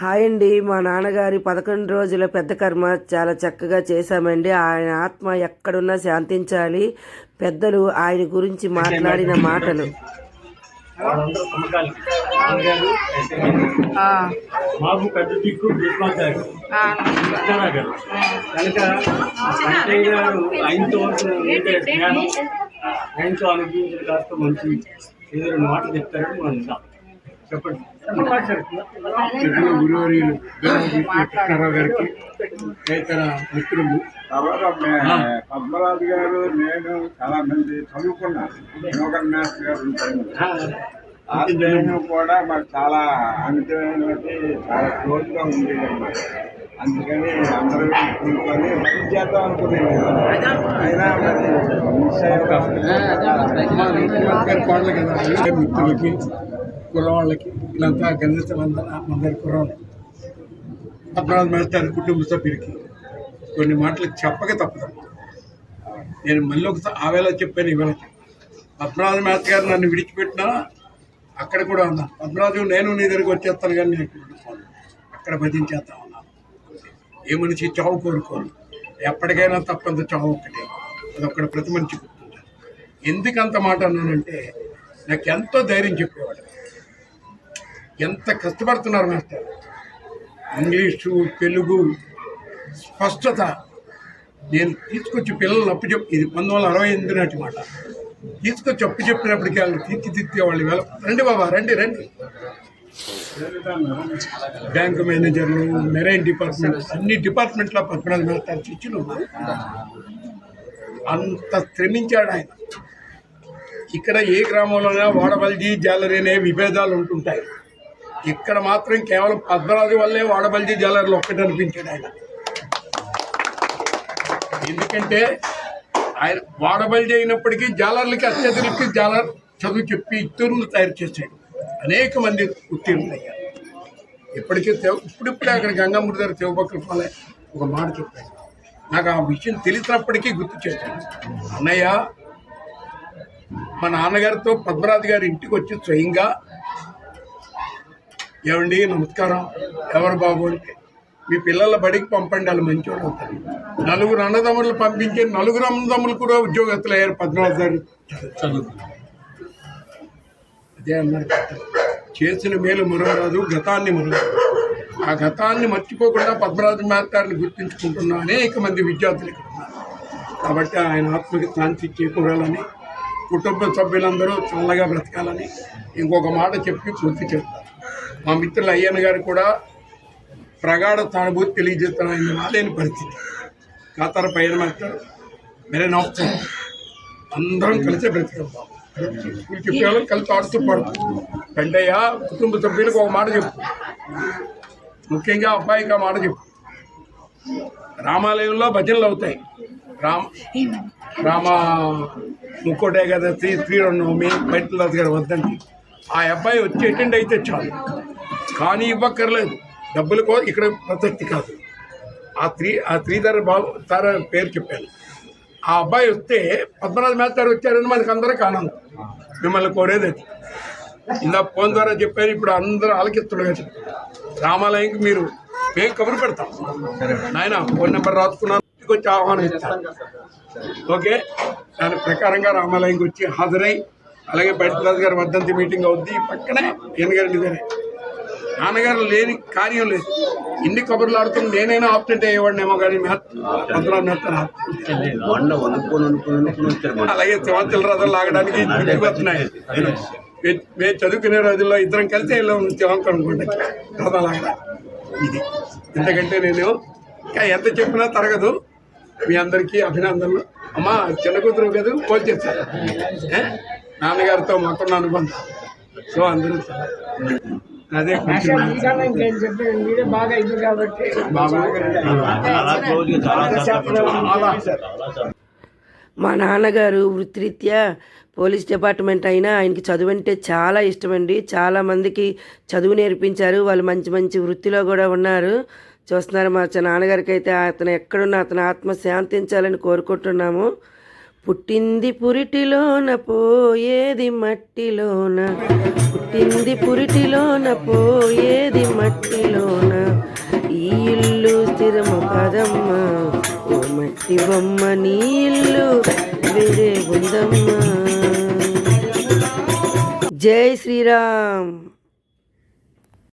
Hi అండి. మా నాన్నగారి పదకొండు రోజుల పెద్ద కర్మ చాలా చక్కగా చేశామండి. ఆయన ఆత్మ ఎక్కడున్నా శాంతించాలి. పెద్దలు ఆయన గురించి మాట్లాడిన మాటలు. మాకు పెద్ద దిక్కు కనుక వెంకయ్య గారు ఆయనతో ఆయనతో అనుభవించిన కాస్త మంచి చెప్తారని మనం. చెప్పండి. గురువర్యులు కృష్ణారావు గారికి మిత్రులు? పద్మరాజు గారు నేను చాలా మంది చదువుకున్నాను యోగన్ మాస్టర్ గారు స్నేహం కూడా మాకు చాలా అమితమైనది చాలా క్లోజ్గా అన్నమాట అందుకని అందరూ కూర్చొని మంచి చేద్దాం అనుకునేది అయినా మరి మిస్ కోడలు కదా. మిత్రులకి కులం వాళ్ళకి వీళ్ళంతా గణితులందరూ అందరి కుర్రాళ్ళు. పద్మనాభ మేస్టర్ కుటుంబ సభ్యులకి కొన్ని మాటలు చెప్పక తప్పదు. నేను మళ్ళీ ఒకసారి ఆ వేళ చెప్పాను ఈవేళ పద్మనాభ మేత గారు నన్ను విడిచిపెట్టినా అక్కడ కూడా ఉన్నా పద్మరాజు నేను నీ దగ్గరికి వచ్చేస్తాను కానీ నేను అక్కడ భజించేస్తా ఉన్నాను ఏ మనిషి చావు కోరుకోను ఎప్పటికైనా తప్పంత చావు ఒక్కటే. అదొక్కడ ప్రతి మనిషి గుర్తుంటారు ఎందుకంత మాట అన్నానంటే నాకు ఎంతో ధైర్యం చెప్పేవాడు. ఎంత కష్టపడుతున్నారు మాస్టర్? ఇంగ్లీషు తెలుగు స్పష్టత. నేను తీసుకొచ్చి పిల్లలు అప్పు చెప్పి ఇది పంతొమ్మిది వందల అరవై ఎనిమిది నాటి మాట. తీసుకొచ్చి అప్పు చెప్పినప్పటికీ వాళ్ళు తీర్చిదిద్దే వాళ్ళు వేళ రండి బాబా రండి రండి. బ్యాంకు మేనేజర్లు మెరైన్ డిపార్ట్మెంట్ అన్ని డిపార్ట్మెంట్లో పద్మనాభ మాస్టర్ శిష్యులు అంత శ్రమించాడు ఆయన. ఇక్కడ ఏ గ్రామంలోనైనా వాడబల్జీ జాలరీ అనే విభేదాలు ఉంటుంటాయి. ఇక్కడ మాత్రం కేవలం పద్మరాజు వల్లే వాడబల్జీ జాలర్లు ఒక్కటి అనిపించాడు ఆయన. ఎందుకంటే ఆయన వాడబల్జీ అయినప్పటికీ జాలర్లకి అత్యధికి జాలర్ చదువు చెప్పి ఇత్తూరులు తయారు చేశాడు. అనేక మంది ఉత్తీర్ణులయ్యారు. ఇప్పటికే ఇప్పుడిప్పుడే అక్కడ గంగమ్మడి దగ్గర శివభక్తుల ఒక మాట చెప్పాడు నాకు ఆ విషయం తెలిసినప్పటికీ గుర్తు చేశాను. అన్నయ్య మా నాన్నగారితో పద్మరాజు గారి ఇంటికి వచ్చి స్వయంగా ఏమండి నమస్కారం. ఎవరు బాబు అంటే? మీ పిల్లల బడికి పంపండి వాళ్ళు మంచివాడు అవుతారు. నలుగురు అన్నదమ్ములు పంపించే నలుగురు అన్నదమ్ములు కూడా ఉద్యోగస్తులు అయ్యారు పద్మరాజు గారు. చదువు అదే అన్నారు. చేసిన మేలు మరవరాదు గతాన్ని మరవరాదు. ఆ గతాన్ని మర్చిపోకుండా పద్మరాజు మాస్టర్ని గుర్తించుకుంటున్న అనేక మంది విద్యార్థులు ఇక్కడ ఉన్నారు. కాబట్టి ఆయన ఆత్మకి శాంతి చేకూరాలని కుటుంబ సభ్యులందరూ చల్లగా బ్రతకాలని ఇంకొక మాట చెప్పి పూర్తి చేస్తారు మా మిత్రులు అయ్యన్న గారు కూడా ప్రగాఢ సానుభూతి తెలియజేస్తున్నాయని రాలేని పరిస్థితి. కాతార పైన మాస్టర్ మెరే నమస్కారం అందరం కలిసే బ్రతికాం స్కూల్ చెప్పేవాళ్ళం కలిసి ఆడుతూ పడుతూ. పెండయ్య కుటుంబ సభ్యులకు ఒక మాట చెప్పు. ముఖ్యంగా అబ్బాయికి ఆ మాట చెప్పు. రామాలయంలో భజనలు అవుతాయి. రామ రామ ముక్కోటే కదా శ్రీ శ్రీరామనవమి బయట గారు వద్దండి. ఆ అబ్బాయి వచ్చి అటెండ్ అయితే చాలు. కానీ ఇవ్వక్కర్లేదు. డబ్బులు కో ఇక్కడ ప్రసక్తి కాదు. ఆ త్రీ ఆ త్రీధర బాబు సార్ పేరు చెప్పాను. ఆ అబ్బాయి వస్తే పద్మనాభ గారు వచ్చారని మనకు అందరూ ఆనందం. మిమ్మల్ని కోరేది అది. ఇందా ఫోన్ ద్వారా చెప్పారు ఇప్పుడు అందరూ ఆలకిస్తుడుగా చెప్తారు రామాలయంకి మీరు మేము కబురు పెడతాం. నాయన ఫోన్ నెంబర్ రాసుకున్నాను వచ్చి ఆహ్వానం ఇస్తాను. ఓకే? దాని ప్రకారంగా రామాలయంకి వచ్చి హాజరై అలాగే బయట గారి వర్ధంతి మీటింగ్ అవుద్ది. పక్కనే ఎనగారి గారి నాన్నగారు లేని కార్యం లేదు. ఇన్ని కబుర్లు ఆడుతుంది నేనైనా ఆప్టెంట్ అయ్యేవాడినేమో కానీ అనుకుని వచ్చారు అలాగే శివాంచల రథం లాగడానికి వస్తున్నాయి మేము చదువుకునే రోజుల్లో ఇద్దరం కలిసి వెళ్ళాం అనుకోండి రథం లాగడానికి ఇది. ఎందుకంటే నేను ఇంకా ఎంత చెప్పినా తరగదు. మీ అందరికీ అభినందనలు. అమ్మా చిన్న కూతురు కదా ఏ? నాన్నగారితో మాకున్న అనుబంధం. సో అందరూ అదే బాగా ఇది కాబట్టి మా నాన్నగారు వృత్తిరీత్యా పోలీస్ డిపార్ట్మెంట్ అయినా ఆయనకి చదువు అంటే చాలా ఇష్టమండి. చాలా మందికి చదువు నేర్పించారు. వాళ్ళు మంచి మంచి వృత్తిలో కూడా ఉన్నారు. చూస్తున్నారు మా నాన్నగారికి అయితే అతను ఎక్కడున్నా అతను ఆత్మ శాంతించాలని కోరుకుంటున్నాము. పుట్టింది పురిటిలోన పోయేది మట్టిలోన. పుట్టింది పురిటిలోన పోయేది మట్టిలోన. ఈ ఇల్లు స్థిరము కాదమ్మా. ఓ మట్టి బొమ్మ నీ ఇల్లు వేరే ఉందమ్మా. జై శ్రీరామ్.